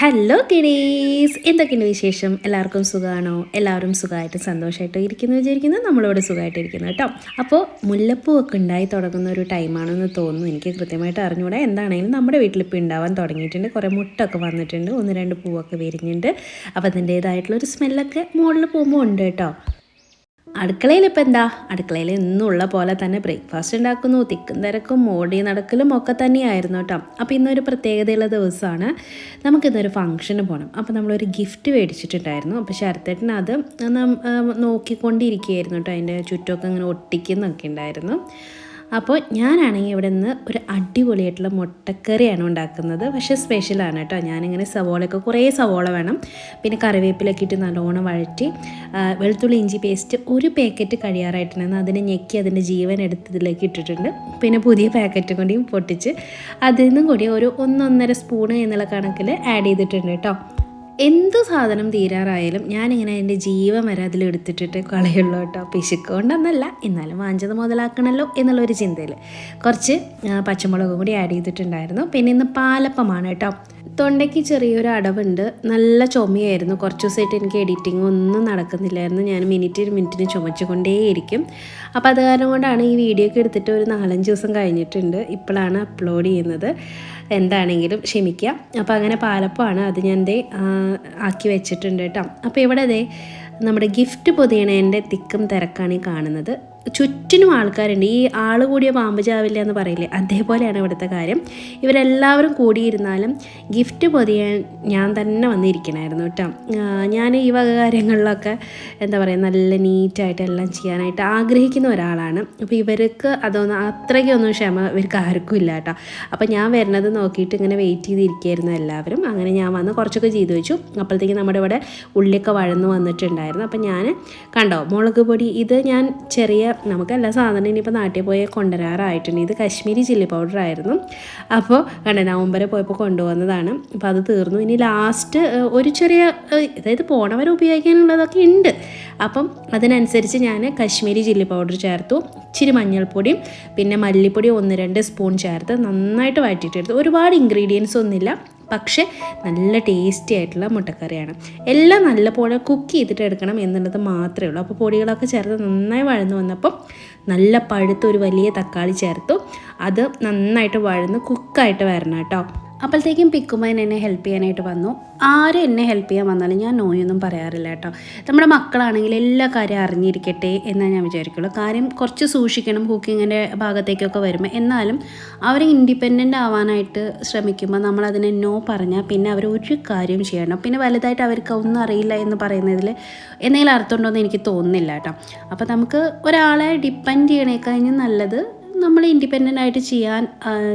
Hello kiddies എന്തൊക്കെയുണ്ട് വിശേഷം? എല്ലാവർക്കും സുഖമാണോ എല്ലാവരും സുഖമായിട്ട് സന്തോഷമായിട്ട് ഇരിക്കുന്നു വിചാരിക്കുന്നു. നമ്മളിവിടെ സുഖമായിട്ട് ഇരിക്കുന്നു കേട്ടോ. അപ്പോൾ മുല്ലപ്പൂവൊക്കെ ഉണ്ടായി തുടങ്ങുന്ന ഒരു ടൈമാണെന്ന് തോന്നുന്നു. എനിക്ക് കൃത്യമായിട്ട് അറിഞ്ഞുകൂടാ എന്താണെങ്കിലും നമ്മുടെ വീട്ടിൽ ഇപ്പോൾ ഉണ്ടാവാൻ തുടങ്ങിയിട്ടുണ്ട്. കുറേ മുട്ടൊക്കെ വന്നിട്ടുണ്ട്. ഒന്ന് രണ്ട് പൂവൊക്കെ വിരിഞ്ഞിട്ടുണ്ട്. അപ്പോൾ അതിന്റേതായിട്ടുള്ളൊരു സ്മെല്ലൊക്കെ മുകളിൽ പോകുമ്പോൾ ഉണ്ട് കേട്ടോ. അടുക്കളയിൽ ഇപ്പം എന്താ അടുക്കളയിൽ എന്നുള്ള പോലെ തന്നെ ബ്രേക്ക്ഫാസ്റ്റ് ഉണ്ടാക്കുന്നു തിക്കും തിരക്കും ഓടി നടക്കലും ഒക്കെ തന്നെയായിരുന്നു കേട്ടോ. അപ്പോൾ ഇന്നൊരു പ്രത്യേകതയുള്ള ദിവസമാണ്. നമുക്കിന്നൊരു ഫംഗ്ഷന് പോകണം അപ്പോൾ നമ്മളൊരു ഗിഫ്റ്റ് മേടിച്ചിട്ടുണ്ടായിരുന്നു. അപ്പോൾ ശരത്തേട്ടൻ അത് നോക്കിക്കൊണ്ടിരിക്കുകയായിരുന്നു കേട്ടോ. അതിന്റെ ചുറ്റുമൊക്കെ ഇങ്ങനെ ഒട്ടിക്കുന്നൊക്കെ ഉണ്ടായിരുന്നു. അപ്പോൾ ഞാനാണെങ്കിൽ ഇവിടെ നിന്ന് ഒരു അടിപൊളിയായിട്ടുള്ള മുട്ടക്കറിയാണ് ഉണ്ടാക്കുന്നത്. പക്ഷേ സ്പെഷ്യലാണ് കേട്ടോ. ഞാനിങ്ങനെ സവോളയൊക്കെ കുറേ സവോള വേണം. പിന്നെ കറിവേപ്പിലൊക്കെ ഇട്ട് നല്ലോണം വഴറ്റി വെളുത്തുള്ളി ഇഞ്ചി പേസ്റ്റ് ഒരു പാക്കറ്റ് കഴിയാറായിട്ടുണ്ടെന്ന് അതിനെ ഞെക്കി അതിന്റെ ജീവൻ എടുത്തതിലേക്ക് ഇട്ടിട്ടുണ്ട്. പിന്നെ പുതിയ പാക്കറ്റ് കൂടിയും പൊട്ടിച്ച് അതിൽ നിന്നും കൂടി ഒരു ഒന്നൊന്നര സ്പൂണ് എന്നുള്ള കണക്കിൽ ആഡ് ചെയ്തിട്ടുണ്ട് കേട്ടോ. എന്ത് സാധനം തീരാറായാലും ഞാനിങ്ങനെ എന്റെ ജീവൻ വരെ അതിൽ എടുത്തിട്ടിട്ട് കളയുള്ളൂ കേട്ടോ. പിശുക്കൊണ്ടെന്നല്ല എന്നാലും വാങ്ങിച്ചത് മുതലാക്കണമല്ലോ എന്നുള്ളൊരു ചിന്തയിൽ കുറച്ച് പച്ചമുളകും കൂടി ആഡ് ചെയ്തിട്ടുണ്ടായിരുന്നു. പിന്നെ ഇന്ന് പാലപ്പമാണ് കേട്ടോ. തൊണ്ടയ്ക്ക് ചെറിയൊരു അടവുണ്ട്. നല്ല ചുമയായിരുന്നു. കുറച്ച് ദിവസമായിട്ട് എനിക്ക് എഡിറ്റിംഗ് ഒന്നും നടക്കുന്നില്ലായിരുന്നു. ഞാൻ മിനിറ്റ് മിനിറ്റിന് ചുമച്ചുകൊണ്ടേയിരിക്കും. അപ്പോൾ അത് കാരണം കൊണ്ടാണ് ഈ വീഡിയോ ഒക്കെ എടുത്തിട്ട് ഒരു നാലഞ്ച് ദിവസം കഴിഞ്ഞിട്ടുണ്ട്. ഇപ്പോഴാണ് അപ്ലോഡ് ചെയ്യുന്നത്. എന്താണെങ്കിലും ക്ഷമിക്കുക അപ്പോൾ അങ്ങനെ പാലപ്പമാണ്. അത് ഞാൻ ആ, ആക്കി വെച്ചിട്ടുണ്ട് കേട്ടോ. അപ്പോൾ ഇവിടെ ദേ നമ്മുടെ ഗിഫ്റ്റ് പൊതിയണേന്റെ തിക്കും തിരക്കാണ് ഈ കാണുന്നത്. ചുറ്റിനും ആൾക്കാരുണ്ട്. ഈ ആൾ കൂടിയ പാമ്പ് ചാവില്ല എന്ന് പറയില്ലേ? അതേപോലെയാണ് ഇവിടുത്തെ കാര്യം. ഇവരെല്ലാവരും കൂടിയിരുന്നാലും ഗിഫ്റ്റ് പൊതിയാൻ ഞാൻ തന്നെ വന്നിരിക്കണമായിരുന്നു കേട്ടോ. ഞാൻ ഈ വക കാര്യങ്ങളിലൊക്കെ എന്താ പറയുക നല്ല നീറ്റായിട്ട് എല്ലാം ചെയ്യാനായിട്ട് ആഗ്രഹിക്കുന്ന ഒരാളാണ്. അപ്പോൾ ഇവർക്ക് അതൊന്നും അത്രയ്ക്കൊന്നും ക്ഷമ ഇവർക്ക് ആർക്കും ഇല്ല കേട്ടോ. അപ്പോൾ ഞാൻ വരുന്നത് നോക്കിയിട്ട് ഇങ്ങനെ വെയിറ്റ് ചെയ്തിരിക്കുകയായിരുന്നു എല്ലാവരും. അങ്ങനെ ഞാൻ വന്ന് കുറച്ചൊക്കെ ചെയ്തു വെച്ചു. അപ്പോഴത്തേക്ക് നമ്മുടെ ഇവിടെ ഉള്ളിയൊക്കെ വഴന്ന് വന്നിട്ടുണ്ടായിരുന്നു. അപ്പോൾ ഞാൻ കണ്ടോ മുളക് പൊടി ഇത് ഞാൻ ചെറിയ നമുക്ക് എല്ലാ സാധനം ഇനിയിപ്പോൾ നാട്ടിൽ പോയി കൊണ്ടുവരാറായിട്ടുണ്ട്. ഇത് കശ്മീരി ചില്ലി പൗഡർ ആയിരുന്നു. അപ്പോൾ കണ്ട നവംബറിൽ പോയപ്പോൾ കൊണ്ടുവന്നതാണ്. അപ്പോൾ അത് തീർന്നു. ഇനി ലാസ്റ്റ് ഒരു ചെറിയ അതായത് പോണവർ ഉപയോഗിക്കാനുള്ളതൊക്കെ ഉണ്ട്. അപ്പം അതിനനുസരിച്ച് ഞാൻ കശ്മീരി ചില്ലി പൗഡർ ചേർത്തു. ഇച്ചിരി മഞ്ഞൾപ്പൊടിയും പിന്നെ മല്ലിപ്പൊടി ഒന്ന് രണ്ട് സ്പൂൺ ചേർത്ത് നന്നായിട്ട് വഴറ്റിയിട്ടെടുത്തു. ഒരുപാട് ഇൻഗ്രീഡിയൻസ് ഒന്നുമില്ല. പക്ഷേ നല്ല ടേസ്റ്റി ആയിട്ടുള്ള മുട്ടക്കറിയാണ്. എല്ലാം നല്ലപോലെ കുക്ക് ചെയ്തിട്ട് എടുക്കണം എന്നുള്ളത് മാത്രമേ ഉള്ളൂ. അപ്പോൾ പൊടികളൊക്കെ ചേർത്ത് നന്നായി വഴന്നു വന്നപ്പോൾ നല്ല പഴുത്ത ഒരു വലിയ തക്കാളി ചേർത്തു. അത് നന്നായിട്ട് വഴന്ന് കുക്കായിട്ട് വരണം കേട്ടോ. അപ്പോഴത്തേക്കും പിക്കുമ്മൻ എന്നെ ഹെൽപ്പ് ചെയ്യാനായിട്ട് വന്നു. ആരും എന്നെ ഹെൽപ്പ് ചെയ്യാൻ വന്നാലും ഞാൻ നോയൊന്നും പറയാറില്ല കേട്ടോ. നമ്മുടെ മക്കളാണെങ്കിൽ എല്ലാ കാര്യം അറിഞ്ഞിരിക്കട്ടെ എന്നാണ് ഞാൻ വിചാരിക്കുള്ളൂ. കാര്യം കുറച്ച് സൂക്ഷിക്കണം കുക്കിങ്ങിന്റെ ഭാഗത്തേക്കൊക്കെ വരുമ്പോൾ എന്നാലും അവർ ഇൻഡിപെൻഡന്റ് ആവാനായിട്ട് ശ്രമിക്കുമ്പോൾ നമ്മൾ അതിനെ നോ പറഞ്ഞാൽ പിന്നെ അവർ ഒരു കാര്യം ചെയ്യണം. പിന്നെ വലുതായിട്ട് അവർക്ക് ഒന്നും അറിയില്ല എന്ന് പറയുന്നതിൽ എന്തെങ്കിലും അർത്ഥമുണ്ടോ എന്ന് എനിക്ക് തോന്നുന്നില്ല കേട്ടോ. അപ്പോൾ നമുക്ക് ഒരാളെ ഡിപ്പെൻഡ് ചെയ്യണേക്കഴിഞ്ഞ് നല്ലത് നമ്മൾ ഇൻഡിപെൻഡന്റ് ആയിട്ട് ചെയ്യാൻ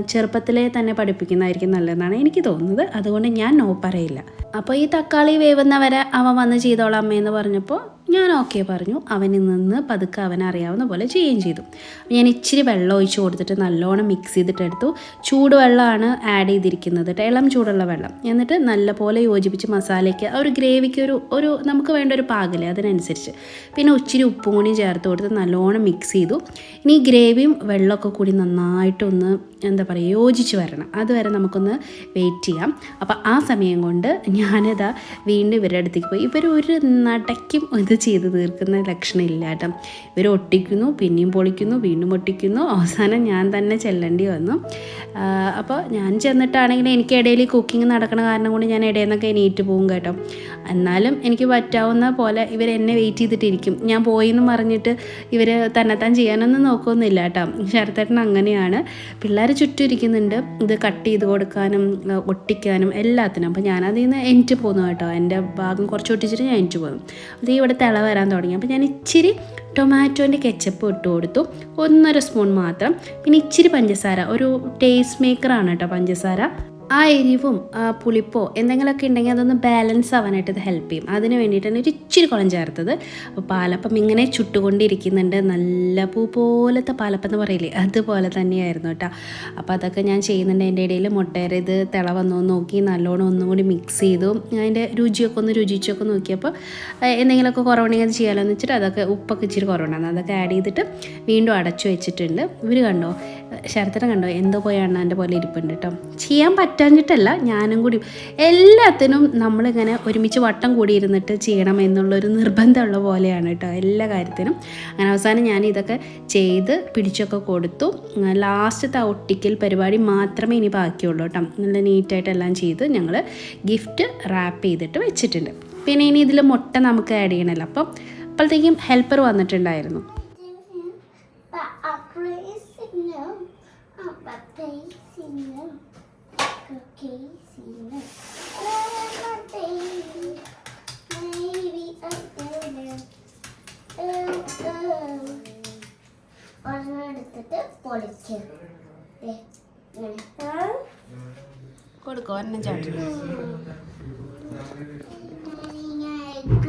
ചെറുപ്പത്തിലെ തന്നെ പഠിപ്പിക്കുന്നതായിരിക്കും നല്ലതെന്നാണ് എനിക്ക് തോന്നുന്നത്. അതുകൊണ്ട് ഞാൻ നോ പറയില്ല. അപ്പോൾ ഈ തക്കാളി വേവുന്നവരെ അവൻ വന്ന് ചെയ്തോളാം അമ്മയെന്ന് പറഞ്ഞപ്പോൾ ഞാൻ ഓക്കെ പറഞ്ഞു. അവനിൽ നിന്ന് പതുക്കെ അവൻ അറിയാവുന്ന പോലെ ചെയ്യുകയും ചെയ്തു. ഞാൻ ഇച്ചിരി വെള്ളം ഒഴിച്ച് കൊടുത്തിട്ട് നല്ലോണം മിക്സ് ചെയ്തിട്ടെടുത്തു ചൂടുവെള്ളമാണ് ആഡ് ചെയ്തിരിക്കുന്നത് കേട്ടോ ഇളം ചൂടുള്ള വെള്ളം. എന്നിട്ട് നല്ലപോലെ യോജിപ്പിച്ച് മസാലയ്ക്ക് ഒരു ഗ്രേവിക്ക് ഒരു ഒരു നമുക്ക് വേണ്ട ഒരു പാകില്ലേ അതിനനുസരിച്ച്. പിന്നെ ഇച്ചിരി ഉപ്പും കൂടി ചേർത്ത് കൊടുത്ത് നല്ലോണം മിക്സ് ചെയ്തു. ഇനി ഗ്രേവിയും വെള്ളമൊക്കെ കൂടി നന്നായിട്ടൊന്ന് എന്താ പറയുക യോജിച്ച് വരണം. അതുവരെ നമുക്കൊന്ന് വെയിറ്റ് ചെയ്യാം. അപ്പോൾ ആ സമയം കൊണ്ട് ഞാനിതാ വീണ്ടും ഇവരുടെ അടുത്തേക്ക് പോയി. ഇവർ ഒരു നടയ്ക്കും ഇത് ചെയ്ത് തീർക്കുന്ന ലക്ഷണമില്ല കേട്ടോ. ഇവർ ഒട്ടിക്കുന്നു പിന്നെയും പൊളിക്കുന്നു വീണ്ടും ഒട്ടിക്കുന്നു. അവസാനം ഞാൻ തന്നെ ചെല്ലേണ്ടി വന്നു. അപ്പോൾ ഞാൻ ചെന്നിട്ടാണെങ്കിൽ എനിക്ക് ഇടയിൽ കുക്കിംഗ് നടക്കണ കാരണം കൊണ്ട് ഞാൻ ഇടയിൽ നിന്നൊക്കെ എണീറ്റ് പോകും കേട്ടോ. എന്നാലും എനിക്ക് പറ്റാവുന്ന പോലെ ഇവർ എന്നെ വെയിറ്റ് ചെയ്തിട്ടിരിക്കും. ഞാൻ പോയി എന്ന് പറഞ്ഞിട്ട് ഇവർ തന്നെത്താൻ ചെയ്യാനൊന്നും നോക്കുകയൊന്നുമില്ല കേട്ടോ. ശരത്തേട്ടൻ അങ്ങനെയാണ്. പിള്ളേർ ചുറ്റും ഇരിക്കുന്നുണ്ട് ഇത് കട്ട് ചെയ്ത് കൊടുക്കാനും ഒട്ടിക്കാനും എല്ലാത്തിനും. അപ്പോൾ ഞാനതിൽ നിന്ന് എനിക്ക് പോന്നു കേട്ടോ. എന്റെ ഭാഗം കുറച്ച് ഒട്ടിച്ചിട്ട് ഞാൻ എനിക്ക് പോകുന്നു അത് ഇവിടെ തിള വരാൻ തുടങ്ങി. അപ്പോൾ ഞാൻ ഇച്ചിരി ടൊമാറ്റോന്റെ കെച്ചപ്പ് ഇട്ട് കൊടുത്തു. ഒന്നര സ്പൂൺ മാത്രം. പിന്നെ ഇച്ചിരി പഞ്ചസാര. ഒരു ടേസ്റ്റ് മേക്കറാണ് കേട്ടോ പഞ്ചസാര. ആ എരിവും പുളിപ്പോ എന്തെങ്കിലുമൊക്കെ ഉണ്ടെങ്കിൽ അതൊന്ന് ബാലൻസ് ആവാനായിട്ട് ഇത് ഹെൽപ്പ് ചെയ്യും. അതിന് വേണ്ടിയിട്ടാണ് ഒരു ഇച്ചിരി കുളം ചേർത്തത്. അപ്പോൾ പാലപ്പം ഇങ്ങനെ ചുട്ടുകൊണ്ടിരിക്കുന്നുണ്ട്. നല്ല പൂ പോലത്തെ പാലപ്പം എന്ന് പറയില്ലേ? അതുപോലെ തന്നെയായിരുന്നു കേട്ടോ. അപ്പോൾ അതൊക്കെ ഞാൻ ചെയ്യുന്നുണ്ട്. എന്റെ ഇടയിൽ മുട്ടേരെ ഇത് തിള വന്നു നോക്കി നല്ലോണം ഒന്നും കൂടി മിക്സ് ചെയ്തു. അതിന്റെ രുചിയൊക്കെ ഒന്ന് രുചിച്ചൊക്കെ നോക്കിയപ്പോൾ എന്തെങ്കിലുമൊക്കെ കുറവുണ്ടെങ്കിൽ അത് ചെയ്യാമല്ലോ എന്ന് വെച്ചിട്ട് അതൊക്കെ ഉപ്പൊക്കെ ഇച്ചിരി കുറവുണ്ടായിരുന്നു. അതൊക്കെ ആഡ് ചെയ്തിട്ട് വീണ്ടും അടച്ചു വെച്ചിട്ടുണ്ട്. ഇവർ കണ്ടോ? ശരത്തിനെ കണ്ടോ? എന്തോ പോയി അണ്ണാന്റെ പോലെ ഇരിപ്പുണ്ട് കേട്ടോ. ചെയ്യാൻ പറ്റും പറ്റാഞ്ഞിട്ടല്ല ഞാനും കൂടി എല്ലാത്തിനും നമ്മളിങ്ങനെ ഒരുമിച്ച് വട്ടം കൂടി ഇരുന്നിട്ട് ചെയ്യണം എന്നുള്ളൊരു നിർബന്ധമുള്ള പോലെയാണ് കേട്ടോ എല്ലാ കാര്യത്തിനും. അങ്ങനെ അവസാനം ഞാൻ ഇതൊക്കെ ചെയ്ത് പിടിച്ചൊക്കെ കൊടുത്തു. ലാസ്റ്റത്തെ ആ ഒട്ടിക്കൽ പരിപാടി മാത്രമേ ഇനി ബാക്കിയുള്ളൂ കേട്ടോ. നല്ല നീറ്റായിട്ട് എല്ലാം ചെയ്ത് ഞങ്ങൾ ഗിഫ്റ്റ് റാപ്പ് ചെയ്തിട്ട് വെച്ചിട്ടുണ്ട്. പിന്നെ ഇനി ഇതിൽ മുട്ട നമുക്ക് ആഡ് ചെയ്യണമല്ലോ അപ്പം അപ്പോഴത്തേക്കും ഹെൽപ്പർ വന്നിട്ടുണ്ടായിരുന്നു. എടുത്തിട്ട് പൊളിച്ച്? കൊടുക്കോ ഒരെണ്ണം ചാട്ടി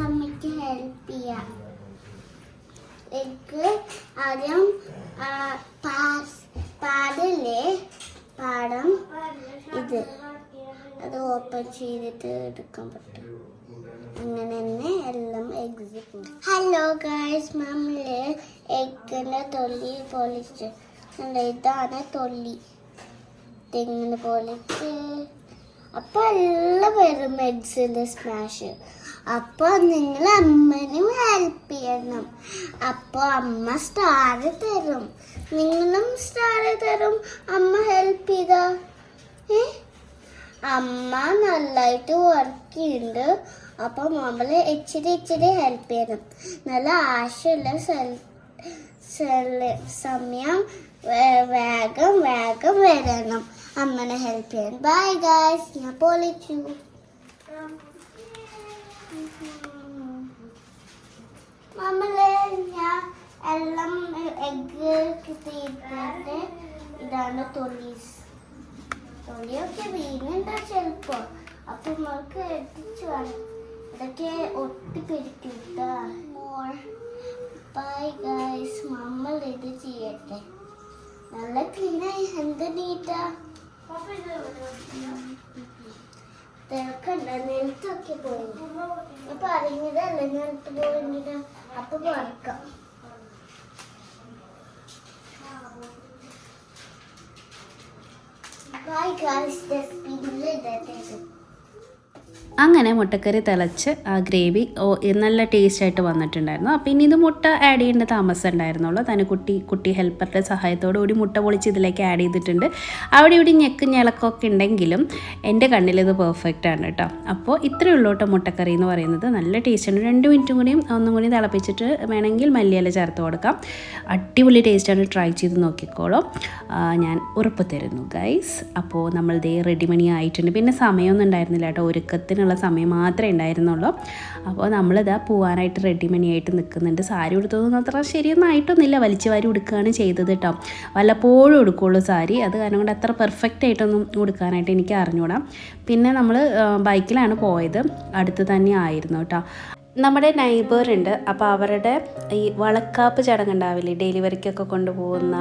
അമ്മയ്ക്ക് help ചെയ്യാം. egg ആദ്യം പാടില്ലേ? പാടം ഇത്. അത് ഓപ്പൺ ചെയ്തിട്ട് എടുക്കാൻ പറ്റും. അങ്ങനെ തന്നെ എല്ലാം എക്സിറ്റ് ഹലോ ഗായ്സ് നമ്മൾ എഗ്ഗിന്റെ തൊല്ലി പൊളിച്ച്. ഇതാണ് തൊല്ലി തെങ്ങിന് പൊളിച്ച്. അപ്പൊ എല്ലാം വരും എഗ്സിന്റെ സ്മാഷ് അപ്പൊ നിങ്ങൾ അമ്മനും ഹെൽപ്പ് ചെയ്യണം. അപ്പൊ അമ്മ സ്റ്റാർ തരും. നിങ്ങളും സ്റ്റാർ തരും. അമ്മ ഹെൽപ്പ് ചെയ്താ? ഏ? അമ്മ നല്ലായിട്ട് വർക്ക് ചെയ്യുന്നുണ്ട് അപ്പൊ നമ്മൾ ഇച്ചിരി ഇച്ചിരി ഹെൽപ്പ് ചെയ്യണം. നല്ല ആശയുള്ള സെൽഫ് സെൽ- സമയം വേഗം വേഗം വരണം. അമ്മനെ ഹെൽപ്പ് ചെയ്യാൻ. ബൈ ഗായ്സ് ഞാൻ പോളിച്ചു. ഇതാണ് തൊലീസ്. തൊലിയൊക്കെ വീണുണ്ടോ ചിലപ്പോ? അപ്പൊ നമ്മൾക്ക് എത്തിച്ചു ഇതൊക്കെ ഒട്ടിപ്പിടിക്കിട്ട ബൈ ഗൈസ് നമ്മൾ ഇത് ചെയ്യട്ടെ നല്ല ക്ലീനായി എന്ത് നീറ്റാ തിരക്കണ്ട. നിലത്തൊക്കെ പോയി. അപ്പൊ അറിഞ്ഞതല്ല നിലത്ത് പോയിട്ട് അപ്പൊ വറക്കാം Bye guys, the speed that is അങ്ങനെ മുട്ടക്കറി തിളച്ച് ആ ഗ്രേവി നല്ല ടേസ്റ്റ് ആയിട്ട് വന്നിട്ടുണ്ടായിരുന്നു. അപ്പം ഇനി ഇത് മുട്ട ആഡ് ചെയ്യേണ്ട താമസം ഉണ്ടായിരുന്നുള്ളൂ. തന്നെ കുട്ടി കുട്ടി ഹെൽപ്പറുടെ സഹായത്തോടു കൂടി മുട്ട പൊളിച്ച് ഇതിലേക്ക് ആഡ് ചെയ്തിട്ടുണ്ട്. അവിടെ ഇവിടെ ഞെക്ക് ഞെളക്കൊക്കെ ഉണ്ടെങ്കിലും എന്റെ കണ്ണിൽ ഇത് പെർഫെക്റ്റ് ആണ് കേട്ടോ. അപ്പോൾ ഇത്രയേ ഉള്ളൂ കേട്ടോ മുട്ടക്കറി എന്ന് പറയുന്നത്. നല്ല ടേസ്റ്റ് ആണ്. രണ്ട് മിനിറ്റും കൂടിയും ഒന്നും കൂടി തിളപ്പിച്ചിട്ട് വേണമെങ്കിൽ മല്ലിയില ചേർത്ത് കൊടുക്കാം. അടിപൊളി ടേസ്റ്റാണ് ട്രൈ ചെയ്ത് നോക്കിക്കോളൂ. ഞാൻ ഉറപ്പ് തരുന്നു ഗൈസ് അപ്പോൾ നമ്മൾ ദേ റെഡിമണി ആയിട്ടുണ്ട്. പിന്നെ സമയമൊന്നും ഉണ്ടായിരുന്നില്ല കേട്ടോ. ഒരുക്കത്തിനുള്ള സമയം മാത്രമേ ഉണ്ടായിരുന്നുള്ളൂ. അപ്പോൾ നമ്മളിതാ പോകാനായിട്ട് റെഡി മണി ആയിട്ട് നിൽക്കുന്നുണ്ട്. സാരി ഉടുത്തതൊന്നും അത്ര ശരിയൊന്നും ആയിട്ടൊന്നുമില്ല. വലിച്ചു വാരി ഉടുക്കുകയാണ് ചെയ്തത് കേട്ടോ. വല്ലപ്പോഴും ഉടുക്കുള്ളൂ സാരി. അത് കാരണം കൊണ്ട് അത്ര പെർഫെക്റ്റ് ആയിട്ടൊന്നും ഉടുക്കാനായിട്ട് എനിക്ക് അറിഞ്ഞൂടാം. പിന്നെ നമ്മൾ ബൈക്കിലാണ് പോയത്. അടുത്ത് തന്നെ ആയിരുന്നു കേട്ടോ. നമ്മുടെ നൈബർ ഉണ്ട്. അപ്പോൾ അവരുടെ ഈ വളക്കാപ്പ് ചടങ്ങുണ്ടാവില്ലേ ഡെലിവറിക്കൊക്കെ കൊണ്ടുപോകുന്ന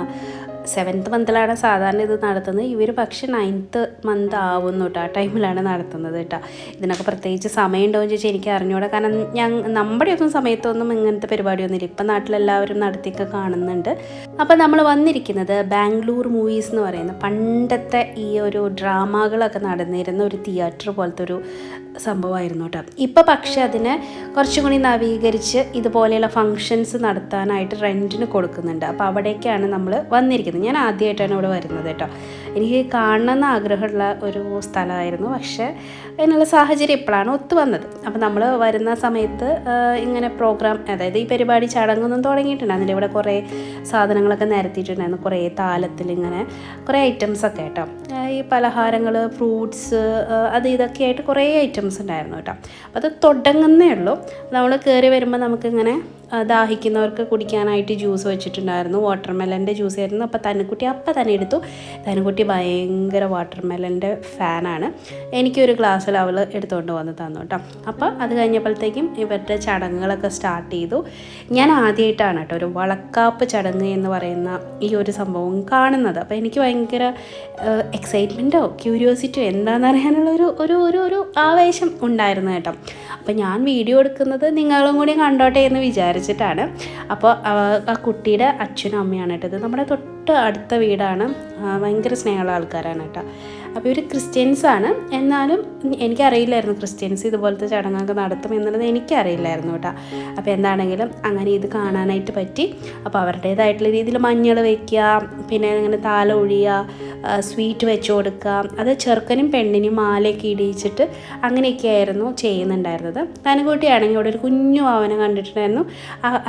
സെവൻത്ത് മന്തിലാണ് സാധാരണ ഇത് നടത്തുന്നത്. ഇവർ പക്ഷേ നയൻത്ത് മന്ത് ആവുന്നു കേട്ടോ ആ ടൈമിലാണ് നടത്തുന്നത് കേട്ടോ. ഇതിനൊക്കെ പ്രത്യേകിച്ച് സമയമുണ്ടോ എന്ന് ചോദിച്ചാൽ എനിക്ക് അറിഞ്ഞൂടാ. കാരണം ഞങ്ങൾ നമ്മുടെ ഒന്നും സമയത്തൊന്നും ഇങ്ങനത്തെ പരിപാടിയൊന്നുമില്ല. ഇപ്പം നാട്ടിലെല്ലാവരും നടത്തിയൊക്കെ കാണുന്നുണ്ട്. അപ്പോൾ നമ്മൾ വന്നിരിക്കുന്നത് ബാംഗ്ലൂർ മൂവീസ് എന്ന് പറയുന്ന പണ്ടത്തെ ഈ ഒരു ഡ്രാമകളൊക്കെ നടന്നിരുന്ന ഒരു തിയേറ്റർ പോലത്തെ ഒരു സംഭവമായിരുന്നു കേട്ടോ. ഇപ്പോൾ പക്ഷെ അതിനെ കുറച്ചും കൂടി നവീകരിച്ച് ഇതുപോലെയുള്ള ഫങ്ഷൻസ് നടത്താനായിട്ട് റെന്റിന് കൊടുക്കുന്നുണ്ട്. അപ്പോൾ അവിടേക്കാണ് നമ്മൾ വന്നിരിക്കുന്നത്. ഞാൻ ആദ്യമായിട്ടാണ് ഇവിടെ വരുന്നത് കേട്ടോ. എനിക്ക് കാണണമെന്ന് ആഗ്രഹമുള്ള ഒരു സ്ഥലമായിരുന്നു. പക്ഷേ അതിനുള്ള സാഹചര്യം ഇപ്പോഴാണ് ഒത്തു വന്നത്. അപ്പോൾ നമ്മൾ വരുന്ന സമയത്ത് ഇങ്ങനെ പ്രോഗ്രാം അതായത് ഈ പരിപാടി ചടങ്ങൊന്നും തുടങ്ങിയിട്ടുണ്ട്. അതിന്റെ ഇവിടെ കുറേ സാധനങ്ങളൊക്കെ നിരത്തിയിട്ടുണ്ടായിരുന്നു. കുറേ താലത്തിൽ ഇങ്ങനെ കുറേ ഐറ്റംസ് ഒക്കെ കേട്ടോ. ഈ പലഹാരങ്ങൾ ഫ്രൂട്ട്സ് അത് ഇതൊക്കെ ആയിട്ട് കുറേ ഐറ്റംസ് ഉണ്ടായിരുന്നു കേട്ടോ. അപ്പോൾ അത് തുടങ്ങുന്നേ ഉള്ളൂ. നമ്മൾ കയറി വരുമ്പോൾ നമുക്കിങ്ങനെ ദാഹിക്കുന്നവർക്ക് കുടിക്കാനായിട്ട് ജ്യൂസ് വെച്ചിട്ടുണ്ടായിരുന്നു. വാട്ടർ മെലന്റെ ജ്യൂസ് ആയിരുന്നു. അപ്പോൾ തനുക്കുട്ടി അപ്പം തന്നെ എടുത്തു. തനുക്കുട്ടി ഭയങ്കര വാട്ടർ മെലന്റെ ഫാനാണ് എനിക്കൊരു ഗ്ലാസ്സിൽ അവൾ എടുത്തുകൊണ്ട് വന്ന് തന്നു കേട്ടോ അപ്പോൾ അത് കഴിഞ്ഞപ്പോഴത്തേക്കും ഇവരുടെ ചടങ്ങുകളൊക്കെ സ്റ്റാർട്ട് ചെയ്തു. ഞാൻ ആദ്യമായിട്ടാണ് കേട്ടോ ഒരു വളക്കാപ്പ് ചടങ്ങ് എന്ന് പറയുന്ന ഈ ഒരു സംഭവം കാണുന്നത്. അപ്പോൾ എനിക്ക് ഭയങ്കര എക്സൈറ്റ്മെന്റോ ക്യൂരിയോസിറ്റിയോ എന്താണെന്ന് അറിയാനുള്ള ഒരു ഒരു ഒരു ഒരു ആവേശം ഉണ്ടായിരുന്നു കേട്ടോ. അപ്പോൾ ഞാൻ വീഡിയോ എടുക്കുന്നത് നിങ്ങളും കൂടി കണ്ടോട്ടെ എന്ന് വിചാരിച്ചിട്ടാണ്. അപ്പോൾ ആ- കുട്ടിയുടെ അച്ഛനും അമ്മയാണ് കേട്ടത് നമ്മുടെ തൊട്ട് അടുത്ത വീടാണ് ഭയങ്കര സ്നേഹമുള്ള ആൾക്കാരാണ് കേട്ടോ. അപ്പോൾ ഇവർ ക്രിസ്ത്യൻസാണ്. എന്നാലും എനിക്കറിയില്ലായിരുന്നു ക്രിസ്ത്യൻസ് ഇതുപോലത്തെ ചടങ്ങൊക്കെ നടത്തും എന്നുള്ളത് എനിക്കറിയില്ലായിരുന്നു കേട്ടോ. അപ്പോൾ എന്താണെങ്കിലും അങ്ങനെ ഇത് കാണാനായിട്ട് പറ്റി. അപ്പോൾ അവരുടേതായിട്ടുള്ള രീതിയിൽ മഞ്ഞൾ വയ്ക്കുക പിന്നെ അങ്ങനെ താല ഒഴിയുക സ്വീറ്റ് വെച്ച് കൊടുക്കുക അത് ചെറുക്കനും പെണ്ണിനും മാലയൊക്കെ ഇടിയിച്ചിട്ട് അങ്ങനെയൊക്കെയായിരുന്നു ചെയ്യുന്നുണ്ടായിരുന്നത്. തനുകുട്ടിയാണെങ്കിൽ അവിടെ ഒരു കുഞ്ഞു അവനെ കണ്ടിട്ടുണ്ടായിരുന്നു.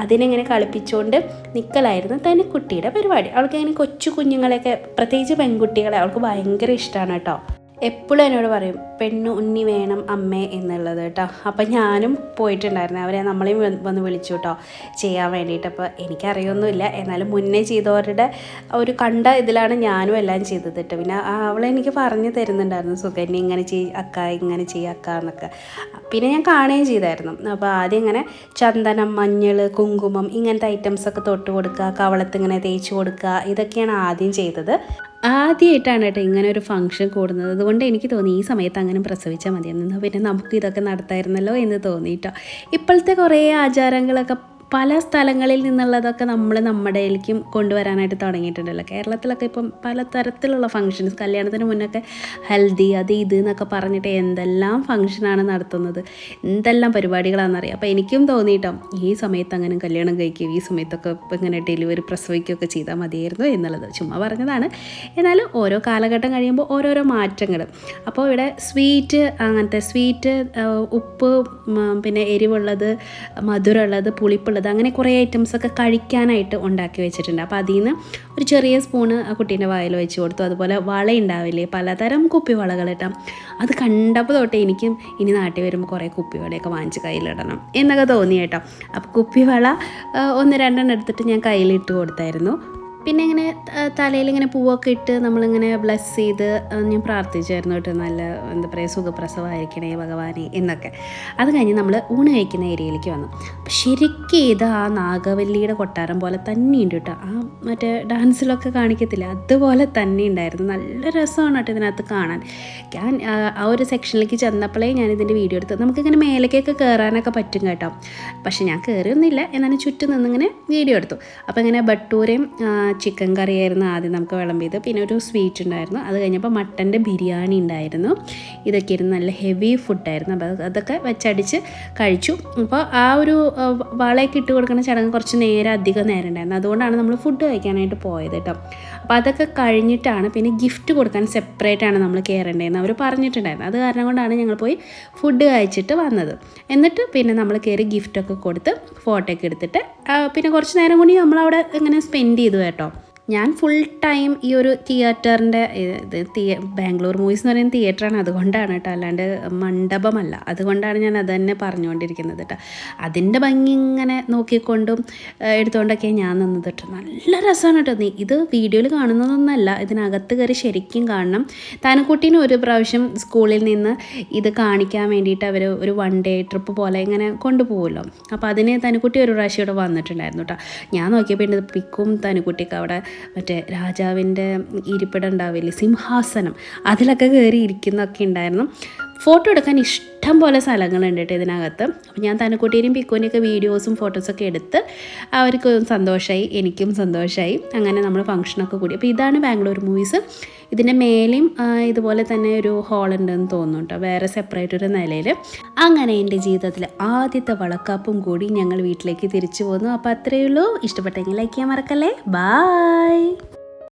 അതിനെങ്ങനെ കളിപ്പിച്ചുകൊണ്ട് നിൽക്കലായിരുന്നു തനിക്കുട്ടിയുടെ പരിപാടി. അവൾക്ക് ഇങ്ങനെ കൊച്ചു കുഞ്ഞുങ്ങളെയൊക്കെ പ്രത്യേകിച്ച് പെൺകുട്ടികളെ അവൾക്ക് ഭയങ്കര ഇഷ്ടമാണ് കേട്ടോ. എപ്പോഴും എന്നോട് പറയും പെണ്ണു ഉണ്ണി വേണം അമ്മേ എന്നുള്ളത് കേട്ടോ. അപ്പം ഞാനും പോയിട്ടുണ്ടായിരുന്നു. അവരെ നമ്മളെയും വന്ന് വിളിച്ചു കേട്ടോ. ചെയ്യാൻ വേണ്ടിയിട്ട്. അപ്പോൾ എനിക്കറിയൊന്നുമില്ല. എന്നാലും മുന്നേ ചെയ്തവരുടെ ഒരു കണ്ട ഇതിലാണ് ഞാനും എല്ലാം ചെയ്തത് കേട്ടോ. പിന്നെ അവളെനിക്ക് പറഞ്ഞു തരുന്നുണ്ടായിരുന്നു. സുകന്യ ഇങ്ങനെ ചെയ് അക്ക ഇങ്ങനെ ചെയ്യ അക്ക എന്നൊക്കെ. പിന്നെ ഞാൻ കാണുകയും ചെയ്തായിരുന്നു. അപ്പോൾ ആദ്യം ഇങ്ങനെ ചന്ദനം മഞ്ഞൾ കുങ്കുമം ഇങ്ങനത്തെ ഐറ്റംസ് ഒക്കെ തൊട്ട് കൊടുക്കുക കവളത്ത് ഇങ്ങനെ തേച്ച് കൊടുക്കുക ഇതൊക്കെയാണ് ആദ്യം ചെയ്തത്. ആദ്യമായിട്ടാണ് കേട്ടോ ഇങ്ങനെ ഒരു ഫംഗ്ഷൻ കൂടുന്നത്. അതുകൊണ്ട് എനിക്ക് തോന്നി ഈ സമയത്ത് അങ്ങനെ പ്രസവിച്ചാൽ മതിയെന്ന്. പിന്നെ നമുക്ക് ഇതൊക്കെ നടത്തായിരുന്നല്ലോ എന്ന് തോന്നിയിട്ടോ. ഇപ്പോഴത്തെ കുറേ ആചാരങ്ങളൊക്കെ പല സ്ഥലങ്ങളിൽ നിന്നുള്ളതൊക്കെ നമ്മൾ നമ്മുടെ ഇതിലേക്കും കൊണ്ടുവരാനായിട്ട് തുടങ്ങിയിട്ടുണ്ടല്ലോ. കേരളത്തിലൊക്കെ ഇപ്പം പല തരത്തിലുള്ള ഫങ്ഷൻസ് കല്യാണത്തിന് മുന്നൊക്കെ ഹൽദി അത് ഇത് എന്നൊക്കെ പറഞ്ഞിട്ട് എന്തെല്ലാം ഫങ്ഷനാണ് നടത്തുന്നത് എന്തെല്ലാം പരിപാടികളാണെന്നറിയാം. അപ്പോൾ എനിക്കും തോന്നിയിട്ടോ ഈ സമയത്ത് അങ്ങനെ കല്യാണം കഴിക്കും ഈ സമയത്തൊക്കെ ഇങ്ങനെ ഡെലിവറി പ്രസവിക്കുകയൊക്കെ ചെയ്താൽ മതിയായിരുന്നു എന്നുള്ളത്. ചുമ്മാ പറഞ്ഞതാണ്. എന്നാലും ഓരോ കാലഘട്ടം കഴിയുമ്പോൾ ഓരോരോ മാറ്റങ്ങൾ. അപ്പോൾ ഇവിടെ സ്വീറ്റ് അങ്ങനത്തെ സ്വീറ്റ് ഉപ്പ് പിന്നെ എരിവുള്ളത് മധുരമുള്ളത് പുളിപ്പുള്ളത് അങ്ങനെ കുറേ ഐറ്റംസൊക്കെ കഴിക്കാനായിട്ട് ഉണ്ടാക്കി വെച്ചിട്ടുണ്ട്. അപ്പോൾ അതിൽ നിന്ന് ഒരു ചെറിയ സ്പൂണ് കുട്ടീന്റെ വായിൽ വെച്ച് കൊടുത്തു. അതുപോലെ വള ഉണ്ടാവില്ലേ? പലതരം കുപ്പിവളകൾ ഇട്ടാം അത് കണ്ടപ്പോൾ തൊട്ട് എനിക്കും ഇനി നാട്ടിൽ വരുമ്പോൾ കുറേ കുപ്പിവളയൊക്കെ വാങ്ങിച്ച് കയ്യിലിടണം എന്നൊക്കെ തോന്നി കേട്ടോ. അപ്പോൾ കുപ്പിവള ഒന്ന് രണ്ടെണ്ണം എടുത്തിട്ട് ഞാൻ കയ്യിലിട്ട് കൊടുത്തായിരുന്നു. പിന്നെ ഇങ്ങനെ തലയിൽ ഇങ്ങനെ പൂവൊക്കെ ഇട്ട് നമ്മളിങ്ങനെ ബ്ലസ് ചെയ്ത് ഞാൻ പ്രാർത്ഥിച്ചായിരുന്നു കേട്ടോ നല്ല എന്താ പറയുക സുഖപ്രസവമായിരിക്കണേ ഭഗവാനെ എന്നൊക്കെ. അത് കഴിഞ്ഞ് നമ്മൾ ഊണ് കഴിക്കുന്ന ഏരിയയിലേക്ക് വന്നു. ശരിക്കും ഇത് ആ നാഗവല്ലിയുടെ കൊട്ടാരം പോലെ തന്നെയുണ്ട് കേട്ടോ. ആ മറ്റേ ഡാൻസിലൊക്കെ കാണിക്കത്തില്ല അതുപോലെ തന്നെ ഉണ്ടായിരുന്നു. നല്ല രസമാണ് കേട്ടോ ഇതിനകത്ത് കാണാൻ. ഞാൻ ആ, ഒരു സെക്ഷനിലേക്ക് ചെന്നപ്പോഴേ ഞാൻ ഇതിന്റെ വീഡിയോ എടുത്തു നമുക്കിങ്ങനെ മേലേക്കൊക്കെ കയറാനൊക്കെ പറ്റും കേട്ടോ. പക്ഷെ ഞാൻ കയറിയൊന്നുമില്ല എന്നാലും ചുറ്റും നിന്നിങ്ങനെ വീഡിയോ എടുത്തു. അപ്പോൾ ഇങ്ങനെ ബട്ടൂരയും ചിക്കൻ കറിയായിരുന്നു ആദ്യം നമുക്ക് വിളമ്പിയത് പിന്നെ ഒരു സ്വീറ്റ് ഉണ്ടായിരുന്നു. അത് കഴിഞ്ഞപ്പോൾ മട്ടന്റെ ബിരിയാണി ഉണ്ടായിരുന്നു. ഇതൊക്കെ ഇരുന്ന് നല്ല ഹെവി ഫുഡായിരുന്നു അപ്പോൾ അതൊക്കെ വെച്ചടിച്ച് കഴിച്ചു. അപ്പോൾ ആ ഒരു വളയൊക്കെ ഇട്ട് കൊടുക്കുന്ന ചടങ്ങ് കുറച്ച് നേരം അധികം നേരം ഉണ്ടായിരുന്നു. അതുകൊണ്ടാണ് നമ്മൾ ഫുഡ് കഴിക്കാനായിട്ട് പോയത് കേട്ടോ. അപ്പോൾ അതൊക്കെ കഴിഞ്ഞിട്ടാണ് പിന്നെ ഗിഫ്റ്റ് കൊടുക്കാൻ സെപ്പറേറ്റ് ആണ് നമ്മൾ കയറേണ്ടതെന്ന് അവർ പറഞ്ഞിട്ടുണ്ടായിരുന്നു. അത് കാരണം കൊണ്ടാണ് ഞങ്ങൾ പോയി ഫുഡ് കഴിച്ചിട്ട് വന്നത്. എന്നിട്ട് പിന്നെ നമ്മൾ കയറി ഗിഫ്റ്റൊക്കെ കൊടുത്ത് ഫോട്ടോ ഒക്കെ എടുത്തിട്ട് പിന്നെ കുറച്ച് നേരം കൂടി നമ്മളവിടെ ഇങ്ങനെ സ്പെൻഡ് ചെയ്തു കേട്ടോ. ഞാൻ ഫുൾ ടൈം ഈ ഒരു തിയേറ്ററിന്റെ ഇത് തിയ ബാംഗ്ലൂർ മൂവീസ് എന്ന് പറയുന്നത് തിയേറ്ററാണ് അതുകൊണ്ടാണ് കേട്ടോ. അല്ലാണ്ട് മണ്ഡപമല്ല. അതുകൊണ്ടാണ് ഞാൻ അത് തന്നെ പറഞ്ഞുകൊണ്ടിരിക്കുന്നത് കേട്ടോ. അതിന്റെ ഭംഗി ഇങ്ങനെ നോക്കിക്കൊണ്ടും എടുത്തുകൊണ്ടൊക്കെ ഞാൻ നിന്നത് കേട്ടോ. നല്ല രസമാണ് കേട്ടോ നീ ഇത് വീഡിയോയിൽ കാണുന്നതൊന്നല്ല. ഇതിനകത്ത് കയറി ശരിക്കും കാണണം. താനക്കുട്ടീനെ ഒരു പ്രാവശ്യം സ്കൂളിൽ നിന്ന് ഇത് കാണിക്കാൻ വേണ്ടിയിട്ട് അവർ ഒരു വൺ ഡേ ട്രിപ്പ് പോലെ ഇങ്ങനെ കൊണ്ടുപോകുമല്ലോ അപ്പോൾ അതിന് തനുക്കുട്ടി ഒരു പ്രാവശ്യം ഇവിടെ വന്നിട്ടുണ്ടായിരുന്നു കേട്ടോ. ഞാൻ നോക്കിയപ്പോൾ എന്റെ പിക്കും തനുക്കുട്ടിയൊക്കെ അവിടെ മറ്റേ രാജാവിന്റെ ഇരിപ്പിടം ഉണ്ടാവില്ലേ സിംഹാസനം. അതിലൊക്കെ കയറി ഇരിക്കുന്നൊക്കെ ഉണ്ടായിരുന്നു. ഫോട്ടോ എടുക്കാൻ ഇഷ്ടം പോലെ സ്ഥലങ്ങളുണ്ട് കേട്ടോ ഇതിനകത്ത്. അപ്പോൾ ഞാൻ തനക്കുട്ടീനെയും പിക്കോനെയൊക്കെ വീഡിയോസും ഫോട്ടോസൊക്കെ എടുത്ത് അവർക്ക് സന്തോഷമായി എനിക്കും സന്തോഷമായി അങ്ങനെ നമ്മൾ ഫംഗ്ഷനൊക്കെ കൂടി. അപ്പോൾ ഇതാണ് ബാംഗ്ലൂർ മൂവീസ് ഇതിന്റെ മേലെയും ഇതുപോലെ തന്നെ ഒരു ഹോൾ ഉണ്ടെന്ന് തോന്നുന്നു കേട്ടോ. വേറെ സെപ്പറേറ്റ് ഒരു നിലയിൽ അങ്ങനെ എന്റെ ജീവിതത്തിൽ ആദ്യത്തെ വളക്കാപ്പും കൂടി ഞങ്ങൾ വീട്ടിലേക്ക് തിരിച്ചു പോന്നു. അപ്പോൾ അത്രയേ ഉള്ളൂ. ഇഷ്ടപ്പെട്ടെങ്കിൽ ലൈക്ക് ചെയ്യാൻ മറക്കല്ലേ. ബായ്